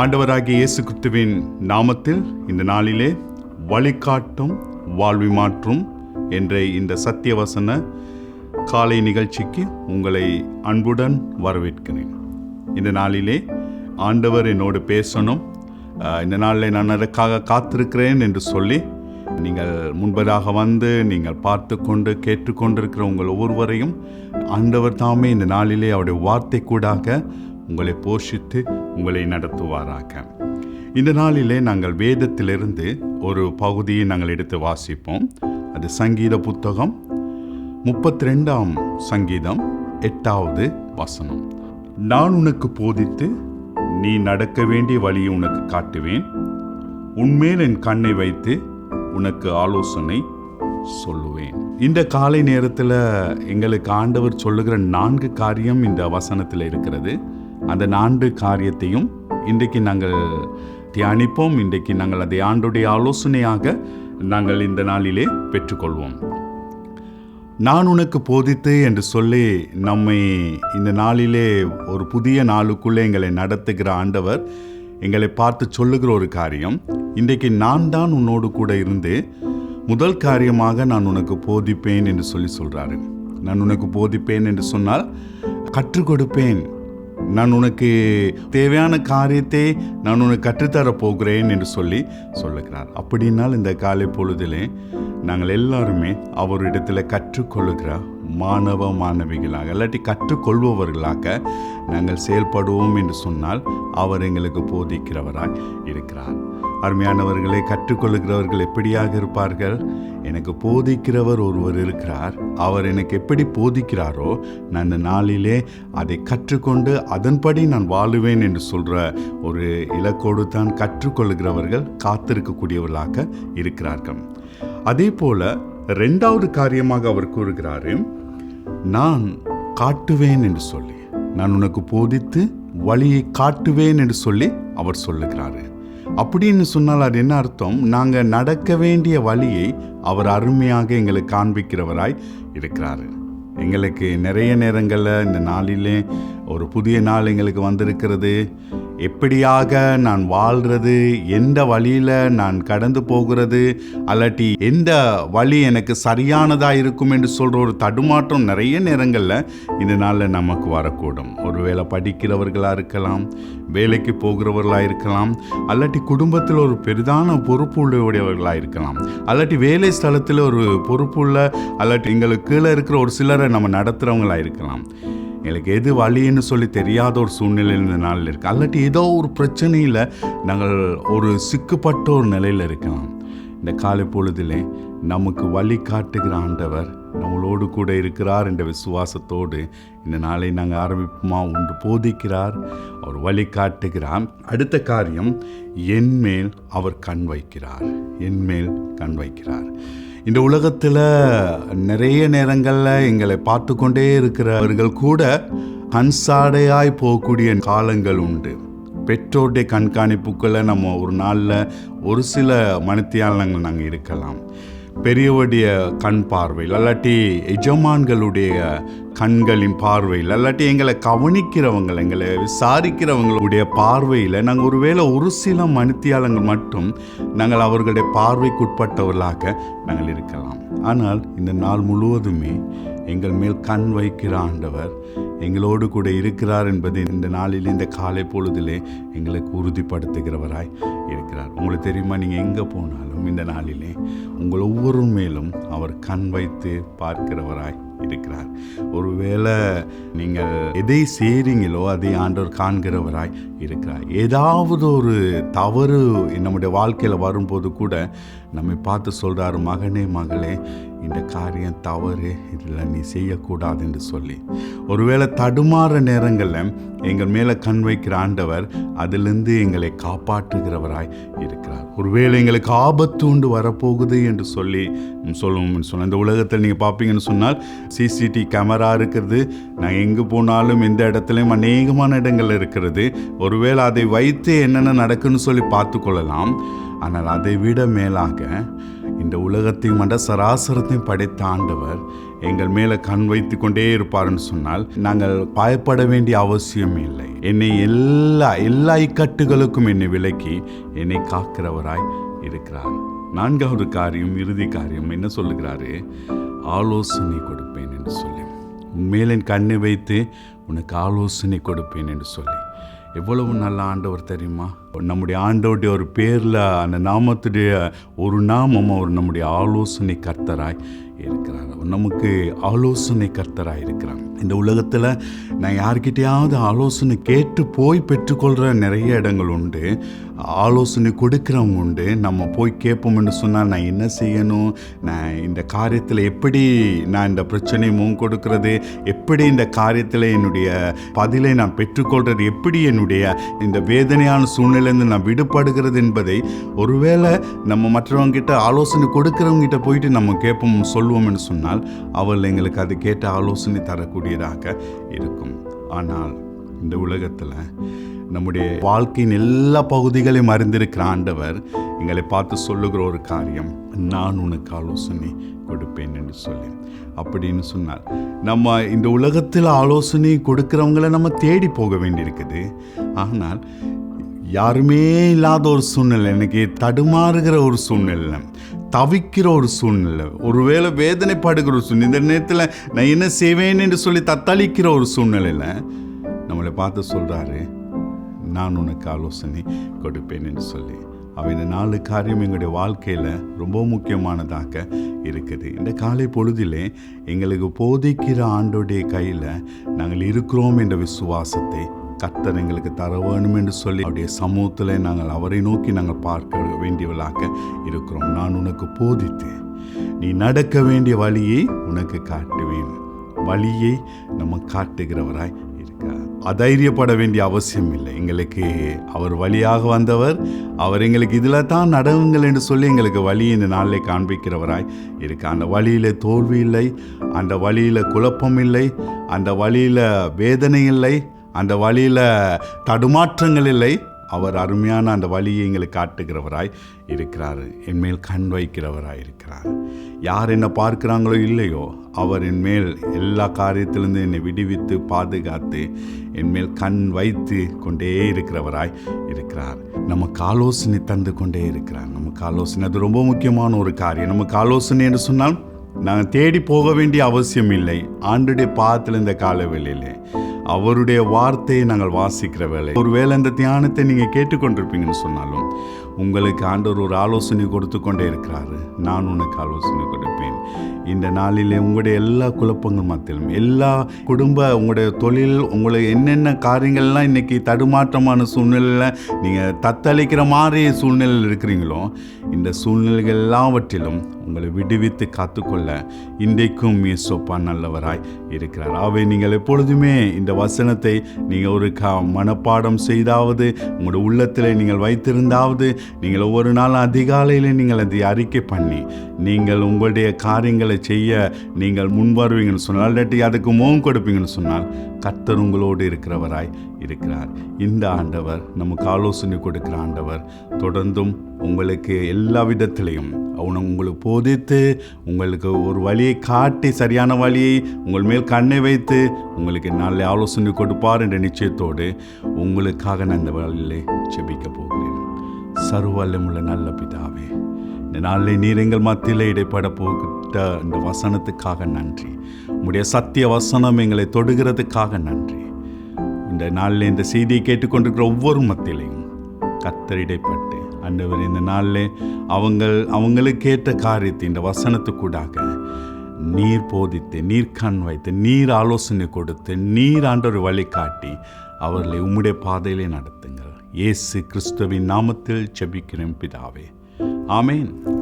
ஆண்டவராகிய இயேசு கிறிஸ்துவின் நாமத்தில் இந்த நாளிலே வழிகாட்டும் வாழ்வி மாற்றும் என்ற இந்த சத்தியவசன காலை நிகழ்ச்சிக்கு உங்களை அன்புடன் வரவேற்கிறேன். இந்த நாளிலே ஆண்டவர் என்னோடு பேசணும். இந்த நாளில் நான் அதற்காக காத்திருக்கிறேன் என்று சொல்லி நீங்கள் முன்பதாக வந்து நீங்கள் பார்த்து கொண்டு கேட்டுக்கொண்டிருக்கிற உங்கள் ஒவ்வொருவரையும் ஆண்டவர் தாமே இந்த நாளிலே அவருடைய வார்த்தை கூடாக உங்களை போஷித்து உங்களை நடத்துவாராக. இந்த நாளிலே நாங்கள் வேதத்திலிருந்து ஒரு பகுதியை நாங்கள் எடுத்து வாசிப்போம். அது சங்கீத புத்தகம் முப்பத்தி ரெண்டாம் சங்கீதம் எட்டாவது வசனம். நான் உனக்கு போதித்து நீ நடக்க வேண்டிய வழியை உனக்கு காட்டுவேன். உன்மேல் என் கண்ணை வைத்து உனக்கு ஆலோசனை சொல்லுவேன். இந்த காலை நேரத்தில் எங்களுக்கு ஆண்டவர் சொல்லுகிற நான்கு காரியம் இந்த வசனத்தில் இருக்கிறது. அந்த நான்கு காரியத்தையும் இன்றைக்கு நாங்கள் தியானிப்போம். இன்றைக்கு நாங்கள் அதை ஆண்டுடைய ஆலோசனையாக நாங்கள் இந்த நாளிலே பெற்றுக்கொள்வோம். நான் உனக்கு போதித்து என்று சொல்லி நம்மை இந்த நாளிலே ஒரு புதிய நாளுக்குள்ளே எங்களை நடத்துகிற ஆண்டவர் எங்களை பார்த்து சொல்லுகிற ஒரு காரியம். இன்றைக்கு நான் தான் உன்னோடு கூட இருந்து முதல் காரியமாக நான் உனக்கு போதிப்பேன் என்று சொல்லி சொல்கிறாரு நான் உனக்கு போதிப்பேன் என்று சொன்னால் கற்றுக் கொடுப்பேன். நான் உனக்கு தேவையான காரியத்தை நான் உனக்கு கற்றுத்தரப் போகிறேன் என்று சொல்லி சொல்லுகிறார். அப்படின்னால் இந்த காலை பொழுதிலே நாங்கள் எல்லாருமே அவரிடத்தில் கற்றுக்கொள்ளுகிற மாணவ மாணவிகளாக இல்லாட்டி கற்றுக்கொள்பவர்களாக நாங்கள் செயல்படுவோம் என்று சொன்னால் அவர் எங்களுக்கு போதிக்கிறவராய் இருக்கிறார். அருமையானவர்களை கற்றுக்கொள்கிறவர்கள் எப்படியாக இருப்பார்கள்? எனக்கு போதிக்கிறவர் ஒருவர் இருக்கிறார். அவர் எனக்கு எப்படி போதிக்கிறாரோ நான் இந்த நாளிலே அதை கற்றுக்கொண்டு அதன்படி நான் வாழுவேன் என்று சொல்கிற ஒரு இலக்கோடு தான் கற்றுக்கொள்கிறவர்கள் காத்திருக்கக்கூடியவர்களாக இருக்கிறார்கள். அதே போல ரெண்டாவது காரியமாக அவர் கூறுகிறாரு நான் காட்டுவேன் என்று சொல்லி நான் உனக்கு போதித்து வழியை காட்டுவேன் என்று சொல்லி அவர் சொல்லுகிறாரு. அப்படின்னு சொன்னால் அது என்ன அர்த்தம்? நாங்கள் நடக்க வேண்டிய வழியை அவர் அருமையாக எங்களுக்கு காண்பிக்கிறவராய் இருக்கிறாரு. எங்களுக்கு நிறைய நேரங்களில் இந்த நாளிலே ஒரு புதிய நாள் எங்களுக்கு வந்திருக்கிறது. எப்படியாக நான் வாழ்கிறது எந்த வழியில் நான் கடந்து போகிறது அல்லாட்டி எந்த வழி எனக்கு சரியானதாக இருக்கும் என்று சொல்கிற ஒரு தடுமாற்றம் நிறைய நேரங்களில் இந்த நாளில் நமக்கு வரக்கூடும். ஒருவேளை படிக்கிறவர்களாக இருக்கலாம் வேலைக்கு போகிறவர்களாக இருக்கலாம் அல்லாட்டி குடும்பத்தில் ஒரு பெரிதான பொறுப்பு உடையவர்களாக இருக்கலாம். அல்லாட்டி வேலை ஸ்தலத்தில் ஒரு பொறுப்புள்ள அல்லாட்டி எங்களுக்கு கீழே இருக்கிற ஒரு சிலரை நம்ம நடத்துகிறவங்களாக இருக்கலாம். எங்களுக்கு எது வழின்னு சொல்லி தெரியாத ஒரு சூழ்நிலையில் இந்த நாளில் இருக்கு. அல்லாட்டி ஏதோ ஒரு பிரச்சனையில் நாங்கள் ஒரு சிக்குப்பட்ட ஒரு நிலையில் இருக்கலாம் இந்த காலை பொழுதிலே நமக்கு வழி காட்டுகிற ஆண்டவர் நம்மளோடு கூட இருக்கிறார் என்ற விசுவாசத்தோடு இந்த நாளை நாங்கள் ஆரம்பிப்போமா உண்டு போதிக்கிறார். அவர் வழி காட்டுகிறார் அடுத்த காரியம் என்மேல் அவர் கண் வைக்கிறார். என்மேல் கண் வைக்கிறார். இந்த உலகத்தில் நிறைய நேரங்களில் எங்களை பார்த்து கொண்டே இருக்கிறவர்கள் கூட கண்சாடையாய் போகக்கூடிய காலங்கள் உண்டு. பெற்றோருடைய கண்காணிப்புக்களை நம்ம ஒரு நாளில் ஒரு சில மணித்தியாலங்கள் நாங்கள் இருக்கலாம். பெரியவருடைய கண் பார்வையில் அல்லாட்டி எஜமான்களுடைய கண்களின் பார்வையில் அல்லாட்டி எங்களை கவனிக்கிறவங்க எங்களை விசாரிக்கிறவங்களுடைய பார்வையில் நாங்கள் ஒருவேளை ஒரு சில மனுத்தியாளங்கள் மட்டும் நாங்கள் அவர்களுடைய பார்வைக்குட்பட்டவர்களாக நாங்கள் இருக்கலாம். ஆனால் இந்த நாள் முழுவதுமே எங்கள் மேல் கண் வைக்கிற ஆண்டவர் எங்களோடு கூட இருக்கிறார் என்பதை இந்த நாளில் இந்த காலை பொழுதிலே எங்களுக்கு உறுதிப்படுத்துகிறவராய் இருக்கிறார். உங்களுக்கு தெரியுமா நீங்கள் எங்கே போனாலும் இந்த நாளிலே உங்கள் ஒவ்வொரு மேலும் அவர் கண் வைத்து பார்க்கிறவராய் இருக்கிறார். ஒருவேளை நீங்கள் எதை செய்கிறீங்களோ அதை ஆண்டவர் காண்கிறவராய் இருக்கிறார். ஏதாவது ஒரு தவறு நம்முடைய வாழ்க்கையில் வரும்போது கூட நம்மை பார்த்து சொல்கிறாரு மகனே மகளே இந்த காரியம் தவறு இதில் நீ செய்யக்கூடாது என்று சொல்லி. ஒருவேளை தடுமாற நேரங்களில் எங்கள் மேலே கண் வைக்கிற ஆண்டவர் அதிலிருந்து எங்களை காப்பாற்றுகிறவராய் இருக்கிறார். ஒருவேளை எங்களுக்கு ஆபத்து உண்டு வரப்போகுது என்று சொல்லி சொல்லுவோம் சொன்ன இந்த உலகத்தில் நீங்கள் பார்ப்பீங்கன்னு சொன்னால் சிசிடி கேமரா இருக்கிறது. நான் எங்கே போனாலும் எந்த இடத்துலையும் அநேகமான இடங்கள் இருக்கிறது. ஒருவேளை அதை வைத்து என்னென்ன நடக்குன்னு சொல்லி பார்த்து கொள்ளலாம். ஆனால் அதை விட மேலாக இந்த உலகத்தையும் மண்ட சராசரத்தையும் படைத்த ஆண்டவர் எங்கள் மேலே கண் வைத்து கொண்டே இருப்பார்னு சொன்னால் நாங்கள் பயப்பட வேண்டிய அவசியம் இல்லை. என்னை எல்லா எல்லா இக்கட்டுகளுக்கும் என்னை விலக்கி என்னை காக்கிறவராய் இருக்கிறார். நான்காவது காரியம் இறுதி காரியம் என்ன சொல்லுகிறாரு? ஆலோசனை கொடுப்பேன் என்று சொல்லி. உண்மையில் என் கண்ணை வைத்து உனக்கு ஆலோசனை கொடுப்பேன் என்று சொல்லி. எவ்வளவு நல்ல ஆண்டவர் தெரியுமா? நம்முடைய ஆண்டவருடைய ஒரு பேரில் அந்த நாமத்துடைய ஒரு நாமம் அவர் நம்முடைய ஆலோசனை கர்த்தராய் இருக்கிறார். நமக்கு ஆலோசனை கர்த்தராய் இருக்கிறாங்க இந்த உலகத்தில் நான் யார்கிட்டையாவது ஆலோசனை கேட்டு போய் பெற்றுக்கொள்கிற நிறைய இடங்கள் உண்டு. ஆலோசனை கொடுக்குறவங்க உண்டு. நம்ம போய் கேட்போம்னு சொன்னால் நான் என்ன செய்யணும்? நான் இந்த காரியத்தில் எப்படி நான் இந்த பிரச்சனையை முன் கொடுக்கறது? எப்படி இந்த காரியத்தில் என்னுடைய பதிலை நான் பெற்றுக்கொள்கிறது எப்படி என்னுடைய இந்த வேதனையான சூழ்நிலையிலேருந்து நான் விடுபடுகிறது என்பதை ஒருவேளை நம்ம மற்றவங்கிட்ட ஆலோசனை கொடுக்குறவங்ககிட்ட போயிட்டு நம்ம கேட்போம் சொல்லுவோம்னு சொன்னால் அவள் எங்களுக்கு அது கேட்ட ஆலோசனை தரக்கூடிய கூடியதாக இருக்கும். ஆனால் இந்த உலகத்தில் நம்முடைய வாழ்க்கையின் எல்லா பகுதிகளையும் அறிந்திருக்கிற ஆண்டவர் எங்களை பார்த்து சொல்லுகிற ஒரு காரியம் நான் உனக்கு ஆலோசனை கொடுப்பேன் என்று சொல்லி. அப்படின்னு சொன்னார். நம்ம இந்த உலகத்தில் ஆலோசனை கொடுக்கிறவங்கள நம்ம தேடி போக வேண்டியிருக்குது. ஆனால் யாருமே இல்லாத ஒரு சூழ்நிலை எனக்கு தடுமாறுகிற ஒரு சூழ்நிலை. தவிக்கிற ஒரு சூழ்நிலை. ஒருவேளை வேதனைப்படுகிற ஒரு சூழ்நிலை. இந்த நேரத்தில் நான் என்ன செய்வேன் என்று சொல்லி தத்தளிக்கிற ஒரு சூழ்நிலையில் நம்மளை பார்த்து சொல்கிறாரு நான் உனக்கு ஆலோசனை கொடுப்பேன் என்று சொல்லி. அவன் இந்த நாலு காரியம் எங்களுடைய வாழ்க்கையில் ரொம்ப முக்கியமானதாக இருக்குது. இந்த காலை பொழுதிலே எங்களுக்கு போதிக்கிற ஆண்டோடைய கையில் நாங்கள் இருக்கிறோம் என்ற விசுவாசத்தை கர்த்தர் எங்களுக்கு தர வேணும் என்று சொல்லி அவருடைய சமூகத்தில் நாங்கள் அவரை நோக்கி நாங்கள் பார்க்க வேண்டியவளாக இருக்கிறோம். நான் உனக்கு போதித்தேன். நீ நடக்க வேண்டிய வழியை உனக்கு காட்டுவேன். வழியை நம்ம காட்டுகிறவராய் இருக்கார் அதைரியப்பட வேண்டிய அவசியம் இல்லை. எங்களுக்கு அவர் வழியாக வந்தவர். அவர் எங்களுக்கு இதில் தான் நடவுங்கள் என்று சொல்லி எங்களுக்கு வழி இந்த நாளில் காண்பிக்கிறவராய் இருக்கு. அந்த வழியில் தோல்வி இல்லை. அந்த வழியில் குழப்பம் இல்லை. அந்த வழியில் வேதனை இல்லை. அந்த வழியில் தடுமாற்றங்கள் இல்லை. அவர் அருமையான அந்த வழியை எங்களுக்கு காட்டுகிறவராய் இருக்கிறார். என்மேல் கண் வைக்கிறவராய் இருக்கிறார். யார் என்னை பார்க்கிறாங்களோ இல்லையோ அவர் என்மேல் எல்லா காரியத்திலிருந்து என்னை விடுவித்து பாதுகாத்து என்மேல் கண் வைத்து கொண்டே இருக்கிறவராய் இருக்கிறார். நமக்கு ஆலோசனை தந்து கொண்டே இருக்கிறார். நமக்கு ஆலோசனை அது ரொம்ப முக்கியமான ஒரு காரியம். நமக்கு ஆலோசனை என்று சொன்னால் நாங்கள் தேடி போக வேண்டிய அவசியம் இல்லை. ஆண்டுடைய பாதத்தில் இந்த காலவெளியிலே அவருடைய வார்த்தையை நாங்கள் வாசிக்கிற வேலை ஒருவேளை இந்த தியானத்தை நீங்கள் கேட்டுக்கொண்டிருப்பீங்கன்னு சொன்னாலும் உங்களுக்கு ஆண்டவர் ஒரு ஆலோசனை கொடுத்து கொண்டே இருக்கிறாரு. நான் உனக்கு ஆலோசனை கொடுப்பேன். இந்த நாளிலே உங்களுடைய எல்லா குழப்பங்கள் மத்தியிலும் எல்லா குடும்ப உங்களுடைய தொழில் உங்களை என்னென்ன காரியங்கள்லாம் இன்றைக்கி தடுமாற்றமான சூழ்நிலையில் நீங்கள் தத்தளிக்கிற மாதிரி சூழ்நிலையில் இருக்கிறீங்களோ இந்த சூழ்நிலைகள் எல்லாவற்றிலும் உங்களை விடுவித்து காத்துக்கொள்ள இன்றைக்கும் இயேசோப்பா நல்லவராய் இருக்கிறார். ஆகவே நீங்கள் எப்பொழுதுமே இந்த வசனத்தை நீங்கள் ஒரு க மனப்பாடம் செய்தாவது உங்களுடைய உள்ளத்தில் நீங்கள் வைத்திருந்தாவது நீங்கள் ஒவ்வொரு நாள் அதிகாலையில் நீங்கள் அதை அறிக்கை பண்ணி நீங்கள் உங்களுடைய காரியங்களை செய்ய நீங்கள் முன் வருவீங்கன்னு சொன்னால் இல்லாட்டி அதுக்கு முகம் கொடுப்பீங்கன்னு சொன்னால் கர்த்தர் உங்களோடு இருக்கிறவராய் இருக்கிறார். இந்த ஆண்டவர் நமக்கு ஆலோசனை கொடுக்கிற ஆண்டவர். தொடர்ந்தும் உங்களுக்கு எல்லா விதத்திலையும் அவனை உங்களுக்கு போதித்து உங்களுக்கு ஒரு வழியை காட்டி சரியான வழியை உங்கள் மேல் கண்ணை வைத்து உங்களுக்கு நல்ல ஆலோசனை கொடுப்பார் என்ற நிச்சயத்தோடு உங்களுக்காக நான் இந்த வழியிலே செபிக்க போகிறேன். சர்வல்லமுள்ள நல்ல பிதாவே இந்த நாளில் நீர் எங்கள் மத்தியில் இடைப்பட போகிட்ட இந்த வசனத்துக்காக நன்றி. உங்களுடைய சத்திய வசனம் எங்களை தொடுகிறதுக்காக நன்றி. இந்த நாளில் இந்த செய்தியை கேட்டுக்கொண்டிருக்கிற ஒவ்வொரு மத்தியிலையும் கத்தர் இடைப்பட்டு இந்த நாளில் அவங்கள் அவங்களுக்கு ஏற்ற காரியத்தை இந்த வசனத்துக்கூடாக நீர் போதித்து நீர் கண் வைத்து நீர் ஆலோசனை கொடுத்து நீர் ஆண்டவர் ஒரு காட்டி அவர்களை உம்முடைய பாதையிலே நடத்து. இயேசு கிறிஸ்துவின் நாமத்தில் செபிக்கிறேன் பிதாவே. ஆமேன்.